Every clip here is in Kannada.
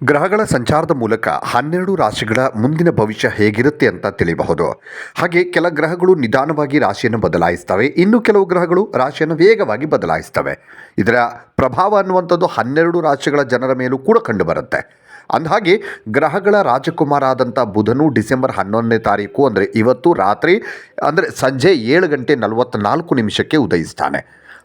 ಗ್ರಹಗಳ ಸಂಚಾರದ ಮೂಲಕ ಹನ್ನೆರಡು ರಾಶಿಗಳ ಮುಂದಿನ ಭವಿಷ್ಯ ಹೇಗಿರುತ್ತೆ ಅಂತ ತಿಳಿಯಬಹುದು ಹಾಗೆ ಕೆಲ ಗ್ರಹಗಳು ನಿಧಾನವಾಗಿ ರಾಶಿಯನ್ನು ಬದಲಾಯಿಸ್ತವೆ ಇನ್ನು ಕೆಲವು ಗ್ರಹಗಳು ರಾಶಿಯನ್ನು ವೇಗವಾಗಿ ಬದಲಾಯಿಸ್ತವೆ ಇದರ ಪ್ರಭಾವ ಅನ್ನುವಂಥದ್ದು ಹನ್ನೆರಡು ರಾಶಿಗಳ ಜನರ ಮೇಲೂ ಕೂಡ ಕಂಡುಬರುತ್ತೆ. ಅಂದಹಾಗೆ ಗ್ರಹಗಳ ರಾಜಕುಮಾರ ಆದಂಥ ಬುಧನು ಡಿಸೆಂಬರ್ ಹನ್ನೊಂದನೇ ತಾರೀಕು ಅಂದರೆ ಇವತ್ತು ರಾತ್ರಿ ಅಂದರೆ ಸಂಜೆ ಏಳು ಗಂಟೆ ನಲವತ್ತ್ನಾಲ್ಕು ನಿಮಿಷಕ್ಕೆ ಉದಯಿಸ್ತಾನೆ.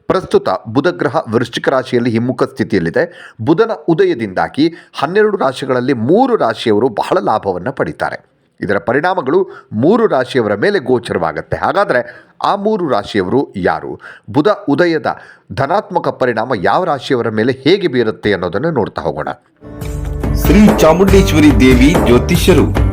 ಪ್ರಸ್ತುತ ಬುಧ ಗ್ರಹ ವೃಶ್ಚಿಕ ರಾಶಿಯಲ್ಲಿ ಹಿಮ್ಮುಖ ಸ್ಥಿತಿಯಲ್ಲಿದೆ. ಬುಧನ ಉದಯದಿಂದಾಗಿ ಹನ್ನೆರಡು ರಾಶಿಗಳಲ್ಲಿ ಮೂರು ರಾಶಿಯವರು ಬಹಳ ಲಾಭವನ್ನು ಪಡಿತಾರೆ. ಇದರ ಪರಿಣಾಮಗಳು ಮೂರು ರಾಶಿಯವರ ಮೇಲೆ ಗೋಚರವಾಗುತ್ತೆ. ಹಾಗಾದರೆ ಆ ಮೂರು ರಾಶಿಯವರು ಯಾರು? ಬುಧ ಉದಯದ ಧನಾತ್ಮಕ ಪರಿಣಾಮ ಯಾವ ರಾಶಿಯವರ ಮೇಲೆ ಹೇಗೆ ಬೀರುತ್ತೆ ಅನ್ನೋದನ್ನು ನೋಡ್ತಾ ಹೋಗೋಣ. ಶ್ರೀ ಚಾಮುಂಡೇಶ್ವರಿ ದೇವಿ ಜ್ಯೋತಿಷ್ಯರು.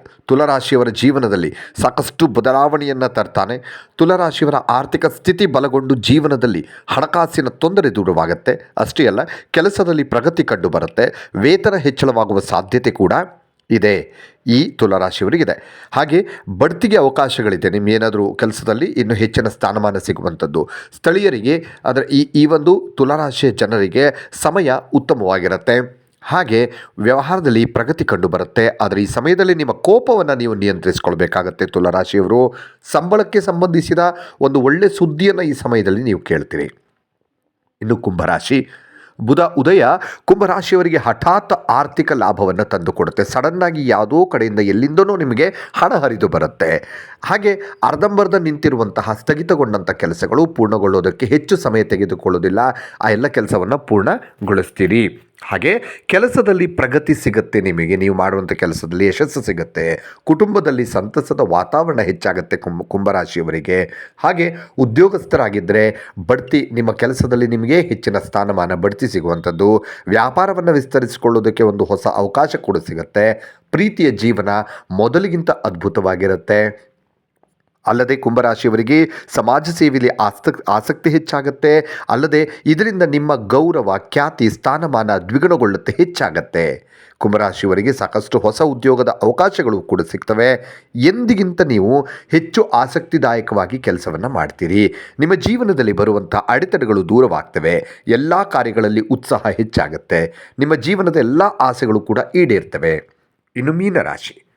ತುಲಾರಾಶಿಯವರ ಜೀವನದಲ್ಲಿ ಸಾಕಷ್ಟು ಬದಲಾವಣೆಯನ್ನು ತರ್ತಾನೆ. ತುಲರಾಶಿಯವರ ಆರ್ಥಿಕ ಸ್ಥಿತಿ ಬಲಗೊಂಡು ಜೀವನದಲ್ಲಿ ಹಣಕಾಸಿನ ತೊಂದರೆ ದೂರವಾಗುತ್ತೆ. ಅಷ್ಟೇ ಅಲ್ಲ, ಕೆಲಸದಲ್ಲಿ ಪ್ರಗತಿ ಕಂಡು ಬರುತ್ತೆ ವೇತನ ಹೆಚ್ಚಳವಾಗುವ ಸಾಧ್ಯತೆ ಕೂಡ ಇದೆ. ಈ ತುಲರಾಶಿಯವರಿಗಿದೆ. ಹಾಗೆ ಬಡ್ತಿಗೆ ಅವಕಾಶಗಳಿದೆ. ನಿಮಗೇನಾದರೂ ಕೆಲಸದಲ್ಲಿ ಇನ್ನು ಹೆಚ್ಚಿನ ಸ್ಥಾನಮಾನ ಸಿಗುವಂಥದ್ದು. ಸ್ಥಳೀಯರಿಗೆ, ಅದರ ಈ ಈ ಒಂದು ತುಲರಾಶಿಯ ಜನರಿಗೆ ಸಮಯ ಉತ್ತಮವಾಗಿರುತ್ತೆ. ಹಾಗೆ ವ್ಯವಹಾರದಲ್ಲಿ ಪ್ರಗತಿ ಕಂಡು ಬರುತ್ತೆ ಆದರೆ ಈ ಸಮಯದಲ್ಲಿ ನಿಮ್ಮ ಕೋಪವನ್ನು ನೀವು ನಿಯಂತ್ರಿಸಿಕೊಳ್ಬೇಕಾಗತ್ತೆ. ತುಲಾರಾಶಿಯವರು, ಸಂಬಳಕ್ಕೆ ಸಂಬಂಧಿಸಿದ ಒಂದು ಒಳ್ಳೆ ಸುದ್ದಿಯನ್ನು ಈ ಸಮಯದಲ್ಲಿ ನೀವು ಕೇಳ್ತೀರಿ. ಇನ್ನು ಕುಂಭರಾಶಿ, ಬುಧ, ಉದಯ ಕುಂಭರಾಶಿಯವರಿಗೆ ಹಠಾತ್ ಆರ್ಥಿಕ ಲಾಭವನ್ನು ತಂದುಕೊಡುತ್ತೆ. ಸಡನ್ನಾಗಿ ಯಾವುದೋ ಕಡೆಯಿಂದ ಎಲ್ಲಿಂದನೂ ನಿಮಗೆ ಹಣ ಹರಿದು ಬರುತ್ತೆ. ಹಾಗೆ ಅರ್ಧಂಬರ್ಧ ನಿಂತಿರುವಂತಹ ಸ್ಥಗಿತಗೊಂಡಂಥ ಕೆಲಸಗಳು ಪೂರ್ಣಗೊಳ್ಳೋದಕ್ಕೆ ಹೆಚ್ಚು ಸಮಯ ತೆಗೆದುಕೊಳ್ಳೋದಿಲ್ಲ. ಆ ಎಲ್ಲ ಕೆಲಸವನ್ನು ಪೂರ್ಣಗೊಳಿಸ್ತೀರಿ. ಹಾಗೆ ಕೆಲಸದಲ್ಲಿ ಪ್ರಗತಿ ಸಿಗುತ್ತೆ ನಿಮಗೆ. ನೀವು ಮಾಡುವಂಥ ಕೆಲಸದಲ್ಲಿ ಯಶಸ್ಸು ಸಿಗುತ್ತೆ. ಕುಟುಂಬದಲ್ಲಿ ಸಂತಸದ ವಾತಾವರಣ ಹೆಚ್ಚಾಗುತ್ತೆ ಕುಂಭ ಕುಂಭರಾಶಿಯವರಿಗೆ. ಹಾಗೆ ಉದ್ಯೋಗಸ್ಥರಾಗಿದ್ದರೆ ಬಡ್ತಿ ನಿಮ್ಮ ಕೆಲಸದಲ್ಲಿ ನಿಮಗೆ ಹೆಚ್ಚಿನ ಸ್ಥಾನಮಾನ, ಬಡ್ತಿ ಸಿಗುವಂಥದ್ದು. ವ್ಯಾಪಾರವನ್ನು ವಿಸ್ತರಿಸಿಕೊಳ್ಳೋದಕ್ಕೆ ಒಂದು ಹೊಸ ಅವಕಾಶ ಕೂಡ ಸಿಗುತ್ತೆ. ಪ್ರೀತಿಯ ಜೀವನ ಮೊದಲಿಗಿಂತ ಅದ್ಭುತವಾಗಿರುತ್ತೆ. ಅಲ್ಲದೆ ಕುಂಭರಾಶಿಯವರಿಗೆ ಸಮಾಜ ಸೇವೆಯಲ್ಲಿ ಆಸಕ್ ಆಸಕ್ತಿ ಹೆಚ್ಚಾಗುತ್ತೆ. ಅಲ್ಲದೆ ಇದರಿಂದ ನಿಮ್ಮ ಗೌರವ, ಖ್ಯಾತಿ, ಸ್ಥಾನಮಾನ ದ್ವಿಗುಣಗೊಳ್ಳುತ್ತೆ, ಹೆಚ್ಚಾಗತ್ತೆ. ಕುಂಭರಾಶಿಯವರಿಗೆ ಸಾಕಷ್ಟು ಹೊಸ ಉದ್ಯೋಗದ ಅವಕಾಶಗಳು ಕೂಡ ಸಿಗ್ತವೆ. ಎಂದಿಗಿಂತ ನೀವು ಹೆಚ್ಚು ಆಸಕ್ತಿದಾಯಕವಾಗಿ ಕೆಲಸವನ್ನು ಮಾಡ್ತೀರಿ. ನಿಮ್ಮ ಜೀವನದಲ್ಲಿ ಬರುವಂಥ ಅಡೆತಡೆಗಳು ದೂರವಾಗ್ತವೆ. ಎಲ್ಲ ಕಾರ್ಯಗಳಲ್ಲಿ ಉತ್ಸಾಹ ಹೆಚ್ಚಾಗುತ್ತೆ. ನಿಮ್ಮ ಜೀವನದ ಎಲ್ಲ ಆಸೆಗಳು ಕೂಡ ಈಡೇರ್ತವೆ. ಇನ್ನು ಮೀನರಾಶಿ.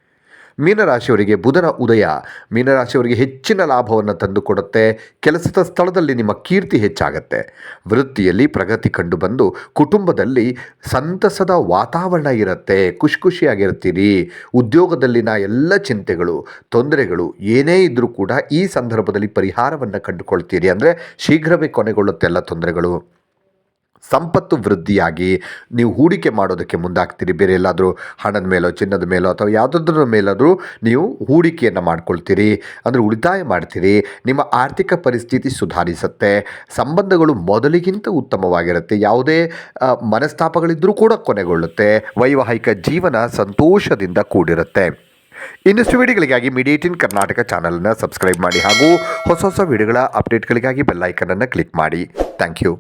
ಮೀನರಾಶಿಯವರಿಗೆ ಬುಧನ ಉದಯ. ಮೀನರಾಶಿಯವರಿಗೆ ಹೆಚ್ಚಿನ ಲಾಭವನ್ನು ತಂದುಕೊಡುತ್ತೆ. ಕೆಲಸದ ಸ್ಥಳದಲ್ಲಿ ನಿಮ್ಮ ಕೀರ್ತಿ ಹೆಚ್ಚಾಗತ್ತೆ. ವೃತ್ತಿಯಲ್ಲಿ ಪ್ರಗತಿ ಕಂಡುಬಂದು ಕುಟುಂಬದಲ್ಲಿ ಸಂತಸದ ವಾತಾವರಣ ಇರುತ್ತೆ. ಖುಷಿ ಖುಷಿಯಾಗಿರ್ತೀರಿ. ಉದ್ಯೋಗದಲ್ಲಿನ ಎಲ್ಲ ಚಿಂತೆಗಳು, ತೊಂದರೆಗಳು ಏನೇ ಇದ್ದರೂ ಕೂಡ ಈ ಸಂದರ್ಭದಲ್ಲಿ ಪರಿಹಾರವನ್ನು ಕಂಡುಕೊಳ್ತೀರಿ. ಅಂದರೆ ಶೀಘ್ರವೇ ಕೊನೆಗೊಳ್ಳುತ್ತೆ ಎಲ್ಲ ತೊಂದರೆಗಳು. ಸಂಪತ್ತು ವೃದ್ಧಿಯಾಗಿ ನೀವು ಹೂಡಿಕೆ ಮಾಡೋದಕ್ಕೆ ಮುಂದಾಗ್ತೀರಿ. ಬೇರೆ ಎಲ್ಲಾದರೂ ಹಣದ ಮೇಲೋ, ಚಿನ್ನದ ಮೇಲೋ ಅಥವಾ ಯಾವುದಾದ್ರ ಮೇಲಾದರೂ ನೀವು ಹೂಡಿಕೆಯನ್ನು ಮಾಡ್ಕೊಳ್ತೀರಿ. ಅಂದರೆ ಉಳಿತಾಯ ಮಾಡ್ತೀರಿ. ನಿಮ್ಮ ಆರ್ಥಿಕ ಪರಿಸ್ಥಿತಿ ಸುಧಾರಿಸುತ್ತೆ. ಸಂಬಂಧಗಳು ಮೊದಲಿಗಿಂತ ಉತ್ತಮವಾಗಿರುತ್ತೆ. ಯಾವುದೇ ಮನಸ್ತಾಪಗಳಿದ್ದರೂ ಕೂಡ ಕೊನೆಗೊಳ್ಳುತ್ತೆ. ವೈವಾಹಿಕ ಜೀವನ ಸಂತೋಷದಿಂದ ಕೂಡಿರುತ್ತೆ. ಇನ್ನಷ್ಟು ವಿಡಿಯೋಗಳಿಗಾಗಿ ಇನ್ ಕರ್ನಾಟಕ ಚಾನಲನ್ನು ಸಬ್ಸ್ಕ್ರೈಬ್ ಮಾಡಿ ಹಾಗೂ ಹೊಸ ಹೊಸ ವಿಡಿಯೋಗಳ ಅಪ್ಡೇಟ್ಗಳಿಗಾಗಿ ಬೆಲ್ಲೈಕನನ್ನು ಕ್ಲಿಕ್ ಮಾಡಿ. Thank you.